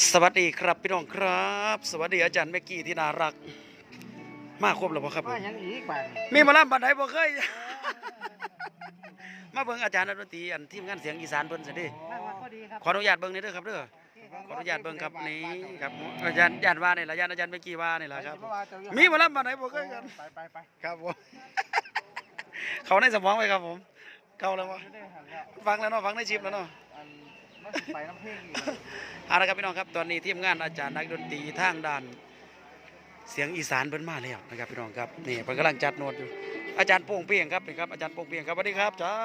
สวัสดีครับพี่น้องครับ สวัสดีอาจารย์เมกกี้ที่น่ารัก มาครบแล้วบ่ครับว่าหยังอีกบ้านมีหมาล่ำบันไดบ่เคย มาเบิ่งอาจารย์นักดนตรีอันทีมงานเสียงอีสานเพิ่นสิเดินั่งมาพอดีครับขออนุญาตเบิ่งหนี่อยเด้อครับเด้อขออนุญาตเบิ่งครับนี่ครับอาจารย์อาจารย์ว่านี่ล่ะอาจารย์อาจารย์เมกกี้ว่านี่ล่ะครับ มีหมาล่ำบันไดบ่เคยกันไปไปไปครับผมเขาในสมองไว้ครับผมเก่าแล้วบ่ไม่ได้หันแล้วฟังแล้วเนาะฟังในชิปแล้วเนาะอันมันสิ ไปน้ำเพลงอีกเอาละครับพี่น้องครับตอนนี้ทีมงานอาจารย์นักดนตรีทางด้าน เสียงอีสานเพิ่นมาแล้วนะครับพี่น้องครับนี่เพิ่นกำลังจัดโน้ตอยู่อาจารย์โป่งเปียงครับนี่ครับอาจารย์โป่งเปียงครับสวัสดีครับอาจา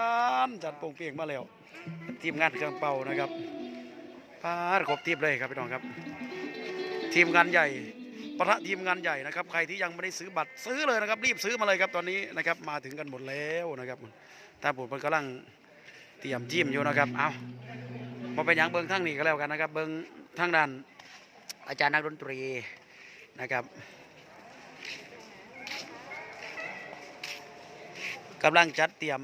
รย์อาจารย์โป่งเปียงมาแล้วทีมงานเครื่องเป่านะครับพาดครบทีมเลยครับพี่น้องครับ ทีมงานใหญ่ปะทะทีมงานใหญ่นะครับ ใครที่ยังไม่ได้ซื้อบัตรซื้อเลยนะครับ รีบซื้อมาเลยครับตอนนี้นะครับมาถึงกันหมดแล้วนะครับตาบุตรเพิ่นกำลังเตรียมจิ้มอยู่นะครับเอา มาเป็นยังเบิ้งทางนี้ก็แล้วกันนะครับ เบิ้งทางด้านอาจารย์นักดนตรีนะครับกำลังจัดเตรียม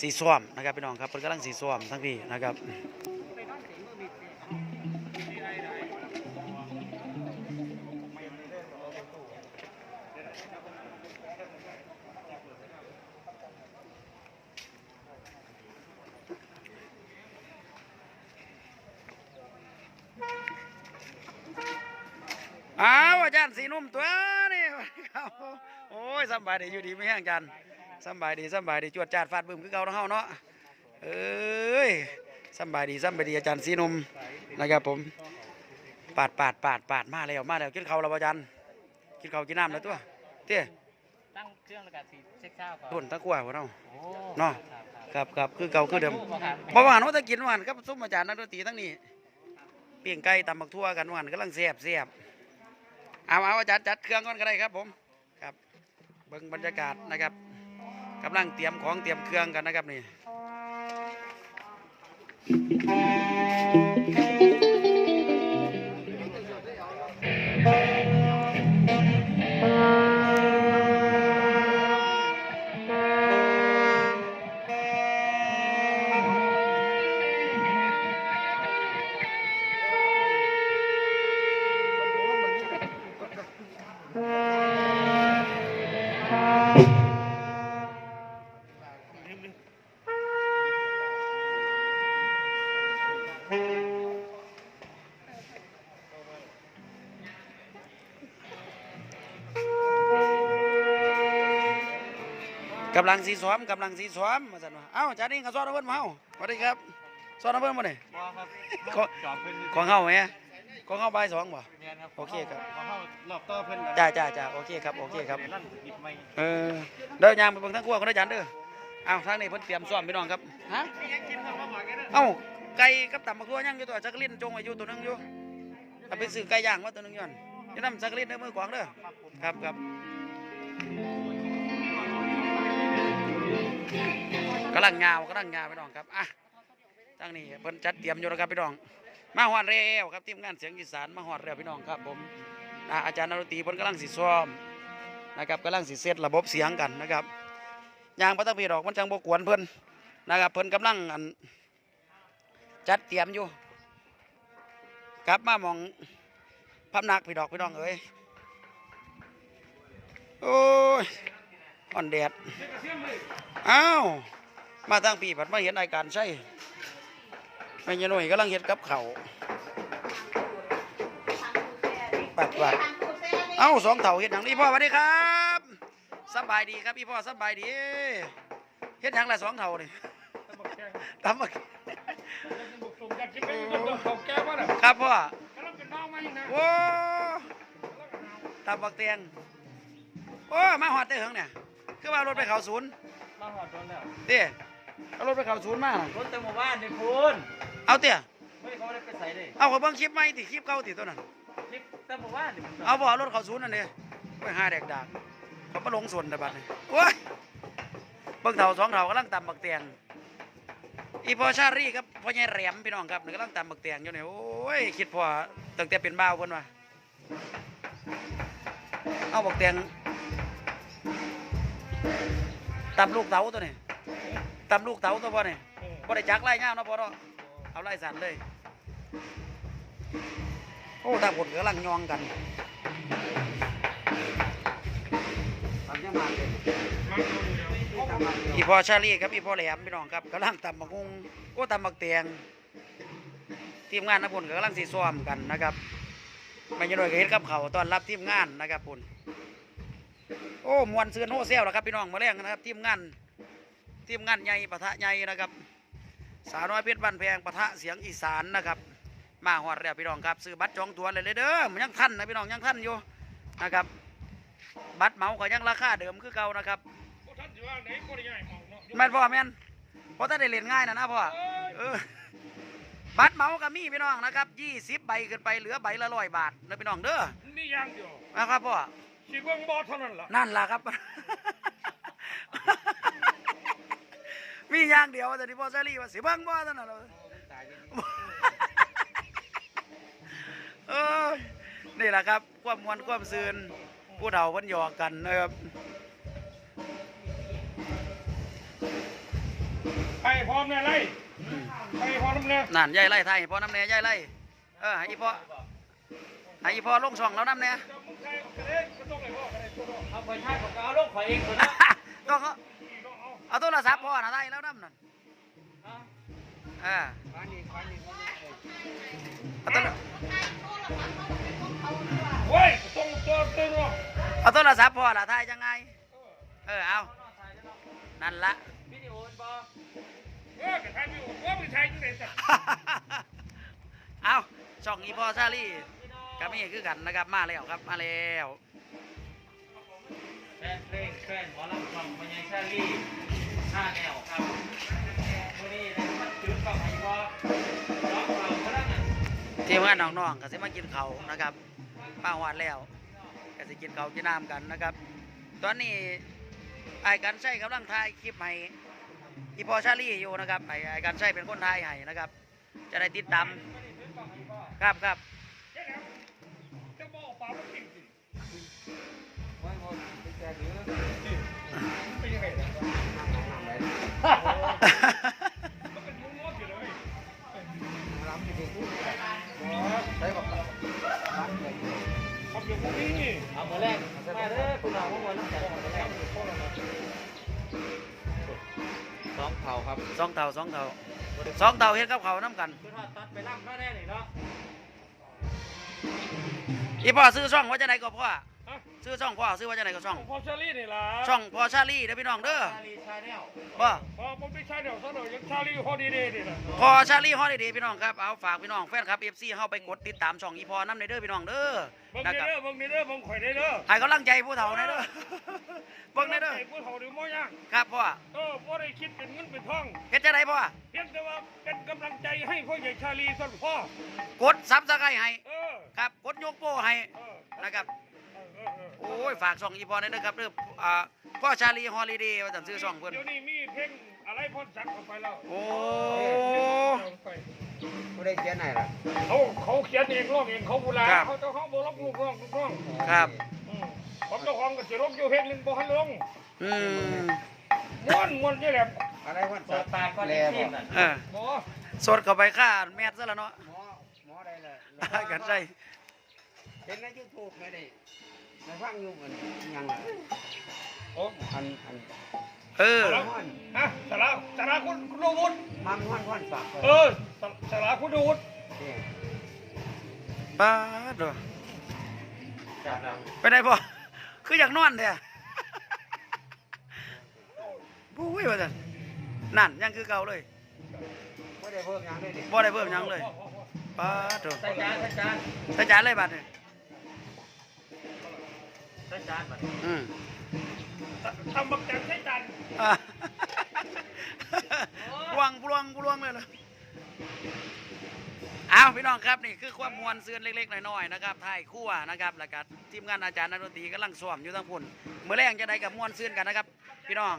สีส้วมนะครับพี่น้องครับเพิ่นกำลังสีส้วมทั้งนี้นะครับ จารย์สีนุ่มตัวนี่ครับโอ้ยสำบายดีอยู่ดีไม่แห้งอาจารย์สำบายดีสำบายดีจวดจาดฟาดบึ้มคือเก่าทั้งเฮาเนาะเอ้ยสำบายดีสำบายดีอาจารย์สีนุ่มนะครับผมปาดปาดปาดปาดมาแล้วมาแล้วกินข้าวแล้วบ่อาจารย์กินข้าวกินน้ำแล้วตัวเตี้ยตั้งเครื่องแล้วก็สิเช็คข้าวก่อนต้นตะกั่วของเราโอ้เนาะครับครับครับครับคือเก่าคือเดิมครับเมื่อวานว่าจะกินวันครับซุ้มอาจารย์นักดนตรีทั้งนี้เปียงไก่ตำบักทั่วกันวันกำลังเสียบเสียบ เอาเอาจัดจัดเครื่องก่อนก็ได้ครับผมครับเบิ้งบรรยากาศนะครับกำลังเตรียมของเตรียมเครื่องกันนะครับนี่ กำลังสีซ้อมกำลังสีซ้อมมาสั่นว่าเอ้าอาจารย์นี่ก็ซ้อมเอาเพิ่นมาเฮาสวัสดีครับซ้อมเอาเพิ่นมาเนี่ยบ่ครับขอจอบเพิ่นของเฮาไหมของเฮาบ่ายสองบ่เรียนครับโอเคครับขอเข้ารอบต่อเพิ่นจ้าจ้าจ้าโอเคครับโอเคครับดี๋ยวนั่นหยิบไม้เออเดินยางไปเบิ่งทั้งครัวคนอาจารย์เด้อเอาทางนี้เพิ่นเตรียมซ้อมพี่น้องครับฮะยังกินข้าวมาบ่อยกันเด้อเอ้าไก่กับตำบักทั่วยังอยู่ตัวจักรินจงไว้อยู่ตัวหนึงอยู่เอาไปซื้อไก่ย่างมาตัวหนึงย้อนอย่านำจักรินในมือขวางเด้อครับครับ กำลังงาวกำลังงาวพี่น้องครับอะทางนี้เพิ่นจัดเตรียมอยู่แล้วครับพี่น้อง มาฮอดแล้วครับทีมงานเสียงอีสานมาฮอดแล้วพี่น้องครับผมอะอาจารย์นรตีเพิ่นกำลังสิซ้อมนะครับกำลังสิเซตระบบเสียงกันนะครับยางประตังพีดอกมันจังบกวนเพิ่นนะครับเพิ่นกำลังอันจัดเตรียมอยู่กลับมามองพำนักพี่ดอกพี่น้องเอ้ยโอ้ย อ่อนแดดอ้าวมาทางปีผัดมาเห็นอาการใช่แม่ยายหน่อยกำลังเห็ดกับเขาวปัดปัดเอ้าสองเถ่าเห็ดหยังนี่พ่อสวัสดีครับสบายดีครับพี่พ่อสบายดีเห็ดหยังละสองเถ่านี่ตำบักผมอยากกินเป็นของแก้วว่าน่ะครับพ่อกำลังเป็นน้องมาอยู่นะโอ้ตำบักเตียงโอ้มาหอดได้เหรองเนี่ย คือว่ารถไปเขาศูนย์มาหอดโดนแล้วเตี้ยเอารถไปเขาศูนย์มาน่ะรถเต็มหมู่บ้านนี่คุณเอาเตี้ยไม่เขาไม่ได้ไปใส่เลยเอาเขาเบิ่งคลิปไหมติคลิปเก่าติตัวนั้น คลิปเต็มหมู่บ้านนี่เอาบ่เอารถเขาศูนย์นั่นเด้ไปหาแดกดากเขามาลงส่วนแต่บัดนี้โอ้ยเบิ่งเท่าสองเท่ากำลังตำบักเตียงอีพอชารีครับพ่อใหญ่แหลมพี่น้องครับนี่กำลังตำบักเตียงอยู่เนี่ยโอ้ยคิดพอตั้งแต่เป็นบ้าวเพิ่นว่าเอาบักเตียง ตำลูกเต๋าตัวนี้ตำลูกเต๋าตัวพ่อนี่บ่ได้จักไล่ย่างเนาะพ่อเนาะเอาไล่สันเลย โอ้ตาผลกำลังยองกันทำยังไงเลยมาเดี๋ยวทำมันอีพอชาลีครับอีพอแหลมพี่น้องครับกำลังตำบักฮุงโอ้ตำบักเตียงทีมงานนะพุ่นกำลังสีซ้อมกันนะครับไม่ใช่หน่อยก็เห็นกับเขาตอนรับทีมงานนะครับพุ่น โอ้มวนเสือนโฮเซลแล้วครับพี่น้องมาแรงนะครับทีมงานทีมงานใหญ่ปะทะใหญ่นะครับ สาวน้อยเพชรบ้านแพงปะทะเสียงอีสานนะครับ มาฮอดแล้วพี่น้องครับซื้อบัตรจองตั๋วเลยเลยเด้อมันยังทันนะพี่น้องยังทันอยู่นะครับบัตรเหมาก็ยังราคาเดิมคือเก่านะครับพวกท่านอยู่ว่าไหนก็ได้ง่ายมองเนาะแม่นพ่อแม่นเพราะถ้าได้เล่นง่ายนะนะพ่อเออบัตรเหมาก็มีพี่น้องนะครับยี่สิบใบขึ้นไปเหลือใบละร้อยบาทนะพี่น้องเด้อนี่อย่างเดียวนะครับพ่อ สิเบิ่งบ่เท่านั้นล่ะนั่นล่ะครับ มีอย่างเดียวแต่ที่พ่อเซรี่ว่าสิเบิ่งบ่เท่านั้นล่ะตายดิเอ้ยนี่แหละครับ ความมวนความซืนผู้เฒ่าเพิ่นหยอกกันนะครับไปพร้อมแน่เลยไปพร้อมแน่นั่นยายไล่ไทยให้พ่อน้ำแหน่ยายไล่เออให้อีพ่อให้อีพ่อลงช่องแล้วน้ำแหน่จะมึงใคร กระเด็นกระต้องเลยบ่กระเด็นตัวเนาะเอาไปใช้ของเอาลูกข่อยเองคนละก็เขานี่เนาะเอาเอาโทรศัพท์พ่อนะได้แล้วน้ำนั่นเออฟันนี่ฟันนี่ฟันนี่เอาโทรเว้ยต้องตัวตัวเนาะเอาโทรศัพท์พ่อละทายยังไง เออ เอา นั่นละวิดีโอมันบอเออกระทายอยู่ว่าไม่ใช่จังได๋สักเอาช่องอีพ่อซาลี่ กับมีคือกันนะครับมาแล้วครับมาแล้วแฟนเพลงแฟนหมอลำฟังพญายชาลีห้าแนวครับวันนี้นะมันถือกล่องไอ้บอร้องเราพลังอะทีมงานน้องๆก็สิมากินเขาวนะครับป้าหวานแล้วก็สิกินเขาวกินน้ำกันนะครับ ตอนนี้ไอ้กันใช้กำลังถ่ายคลิปให้อีพ่อชาลี่อยู่นะครับไอ้ไอ้กันใช้เป็นคนถ่ายให้นะครับ จะได้ติดตามครับครับ สิ ไม่หมดไม่แก่หรือ เป็นยังไงล่ะ นั่งไหนนั่งไหน มันเป็นมุ้งงดอยู่เลย ลำที่ดีพูด อ๋อ ใช้บอกลำเลย ทำอย่างพวกนี้นี่ เอามาแรกมาเด้อคุณเอาพวกมันต้องจ่ายมาแรกสองเผาครับ สองเท่าสองเท่าสองเท่าเฮ็ดกับเขาวน้ำกัน คือถ้าตัดไปล่ำก็แน่เลยเนาะ อีพ่อซื้อช่องว่าจะไหนก็พ่อฮะ ซื้อช่องพ่อซื้อว่าจะไหนก็ช่อง พอเชอรี่นี่ล่ะช่องพ่อชาลี่เด้อพี่น้องเด้อชาลีชาแนลบ่พอผมไม่ใช่เดี๋ยวซะหน่อยยังชาลีพอดีๆนี่ล่ะพอชาลี่ฮอลิเดย์พี่น้องครับเอาฝากพี่น้องแฟนครับ FC เฮาไปกดติดตามช่องอีพอน้ำในเด้อพี่น้องเด้อเบิ่งนะนี่ครับเด้อเบิ่งนี่เด้อเบิ่งข่อยได้เด้อให้กำลังใจผู้เฒ่าในเด้อเบิ่งในเด้อไอ้ผู้เฒ่าหรือบ่ยังครับพ่อเออบ่ได้คิดเป็นเงินเป็นทองเฮ็ดจังไดพ่อเพียงแต่ว่าเป็นกำลังใจให้พ่อใหญ่ชาลีส่วนพ่อกดซับสไครต์ให้เออครับกดยกโป้ให้เออนะครับ เออเออเออโอ้ยฝากช่องอีพอในเด้อครับเด้ออ่าพ่อชาลีฮอลิเดย์ว่าจังซื้อช่องเพิ่น เดี๋ยวนี้มีเพลงอะไรพ่นสักเข้าไปแล้วโอ้ไม่ได้เขียนไหนล่ะเขาเขาเขียนเองร้องเองเขาบูลาเขาเจ้าของบ่รับลูกร้องลูกร้องครับ อืมผมเจ้าของก็สิลงอยู่เพลงหนึงบ่ทันลงอืมม่วนม่วนนี่แหละอะไรวันเปิดปากก็เล่นทีมน่ะ เออบ่สดเข้าไปค่าแมทซะแล้วเนาะหมอหมอได้เลยกันใช่เห็นในยูทูบไม่ได้ ในฟังอยู่เหมือนยังล่ะโอ้อันอันเออ สารพันฮะสาระสาระคุณคุณดูวุฒิมันวันวันฝากเออสาสาระคุณดูวุฒินี่ป้าดเด้อจับเราไปไหนพ่อคืออยากนอนแท้บุ้ยว่าจันนั่นยังคือเก่าเลยไม่ได้เพิ่มยังเลยดิบ่ได้เพิ่มหยังเลยป้าดเด้อใส่จานใส่จานใส่จานเลยบัดนี่ ใส่จานบัดอืมทำบักจังใช้จันอะปลวงปลวงปลวงเลยเหรอเอาพี่น้องครับนี่คือความมวลเสือนเล็กๆน้อยๆนะครับถ่ายคู่นะครับแล้วก็ทีมงานอาจารย์นักดนตรีกำลังซ้อมอยู่ทั้งพุ่นเมื่อแรงจะได้กับมวลเสือนกันนะครับ พี่น้อง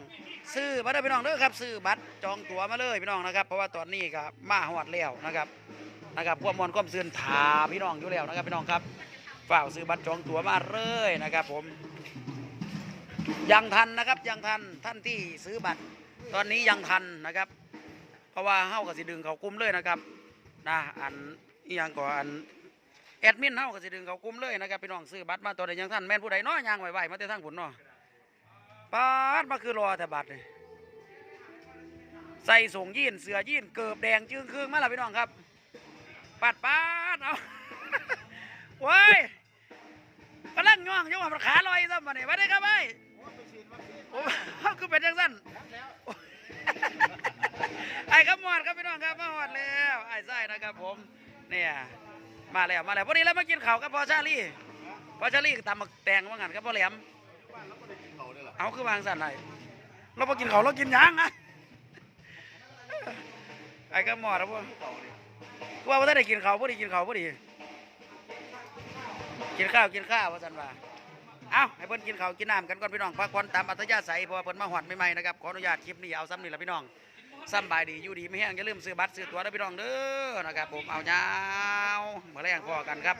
ซื้อมาเด้อพี่น้องเด้อครับซื้อบัตรจองตั๋วมาเลยพี่น้องนะครับ เพราะว่าตอนนี้ก็มาฮอดแล้วนะครับนะครับความมวลความเสือนถาพี่น้องอยู่แล้วนะครับพี่น้องครับ ฝ่าซื้อบัตรจองตั๋วมาเลยนะครับผมยังทันนะครับยังทันท่านที่ซื้อบัตร ตอนนี้ยังทันนะครับ เพราะว่าเฮากับสิดึงเขากุ้มเลยนะครับนะอันอียังก่ออันแอดมินเฮาก็สิดึงเขากลุ่มเลยนะครับพี่น้องซื้อบัตรมาตัวใดยังท่านแม่นผู้ใดนาะย่างไหวๆมาแต่ทางผุนเนาะปาดมาคือรอแต่บัตรใส่ส่งยีนเสือยีนเกือบแดงจึงครึ่งมาล้วพี่น้องครับปัดปาดเอา โว้ยกำลังย่องยู่ว่ามันขาลอยซะมาเนี่ยมาได้ครับไอ้โอ้คือเป็นจังสั้นไอ้ครับหมอดครับพี่น้องครับมาหอดแล้วไอ้ไส้นะครับผมเนี่ยมาแล้วมาแล้วพอดีแล้วมากินข้าวกับพ่อชาลี่พ่อชาลี่ตำหมักแตงว่างันครับพ่อแหลมเอาคือวางสั่นไรเราพอกินข้าวเรากินยังอะไอ้ครับหมอดครับพ่อว่าว่ได้กินข้าวพอดีกินข้าวพอดี กินข้าวกินข้าวว่าสันว่าเอาให้เพิ่นกินข้าวกินน้ำกันก่อนพี่น้องพักผ่อนตามอัธยาศัยเพราะว่าเพิ่นมาหอดใหม่ๆนะครับขออนุญาตคลิปนี้เอาซ้ำนี่ละพี่น้องสำบายดีอยู่ดีไม่แห้งอย่าลืมซื้อบัตรซื้อตั๋วนะพี่น้องเด้อนะครับผมเอาเงาวมาแรงพอกันครับ